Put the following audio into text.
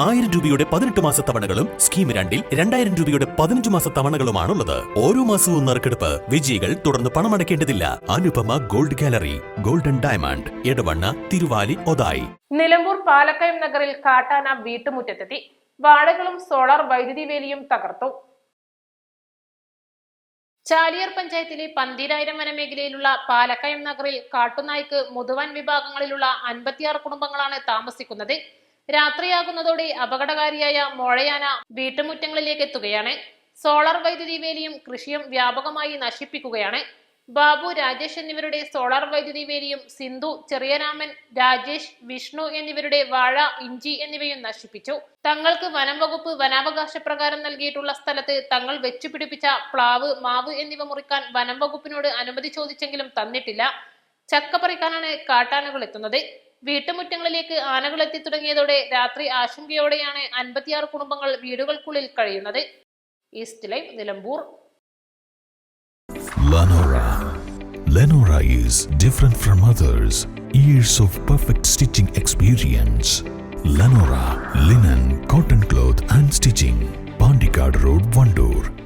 ആയിരം രൂപയുടെ പതിനെട്ട് മാസ തവണകളും സ്കീം രണ്ടിൽ രണ്ടായിരം രൂപയുടെ പതിനഞ്ച് മാസ തവണകളുമാണുള്ളത്. ഓരോ മാസവും നറുക്കെടുപ്പ് വിജയികൾ തുടർന്ന് പണമടയ്ക്കേണ്ടതില്ല. Anupama gold gallery golden diamond Edavanna Thiruvali Othayi. Nilambur Palakkayam നഗറിൽ കാട്ടാന വീട്ടുമുറ്റത്തെത്തി. വാഴകളും സോളാർ വൈദ്യുതി വേലിയും തകർത്തു. ചാലിയർ പഞ്ചായത്തിലെ പന്തീരായിരം വനമേഖലയിലുള്ള പാലക്കയം നഗറിൽ കാട്ടുനായ്ക്ക് മുതുവൻ വിഭാഗങ്ങളിലുള്ള അൻപത്തിയാറ് കുടുംബങ്ങളാണ് താമസിക്കുന്നത്. രാത്രിയാകുന്നതോടെ അപകടകാരിയായ മോഴയാന വീട്ടുമുറ്റങ്ങളിലേക്ക് എത്തുകയാണ്. സോളാർ വൈദ്യുതി വേലിയും കൃഷിയും വ്യാപകമായി നശിപ്പിക്കുകയാണ്. ബാബു രാജേഷ് എന്നിവരുടെ സോളാർ വൈദ്യുതി വേലിയും സിന്ധു ചെറിയരാമൻ രാജേഷ് വിഷ്ണു എന്നിവരുടെ വാഴ ഇഞ്ചി എന്നിവയും നശിപ്പിച്ചു. തങ്ങൾക്ക് വനം വകുപ്പ് വനാവകാശ പ്രകാരം നൽകിയിട്ടുള്ള സ്ഥലത്ത് തങ്ങൾ വെച്ചുപിടിപ്പിച്ച പ്ലാവ് മാവ് എന്നിവ മുറിക്കാൻ വനം വകുപ്പിനോട് അനുമതി ചോദിച്ചെങ്കിലും തന്നിട്ടില്ല. ചക്ക പറിക്കാനാണ് കാട്ടാനകൾ എത്തുന്നത്. വീട്ടുമുറ്റങ്ങളിലേക്ക് ആനകൾ എത്തി തുടങ്ങിയതോടെ രാത്രി ആശങ്കയോടെയാണ് അൻപത്തിയാറ് കുടുംബങ്ങൾ വീടുകൾക്കുള്ളിൽ കഴിയുന്നത് east live Nilambur Lenora. Is different from others. Years of perfect stitching experience. Lenora linen, cotton cloth and stitching. Pandikad Road, Vandoor.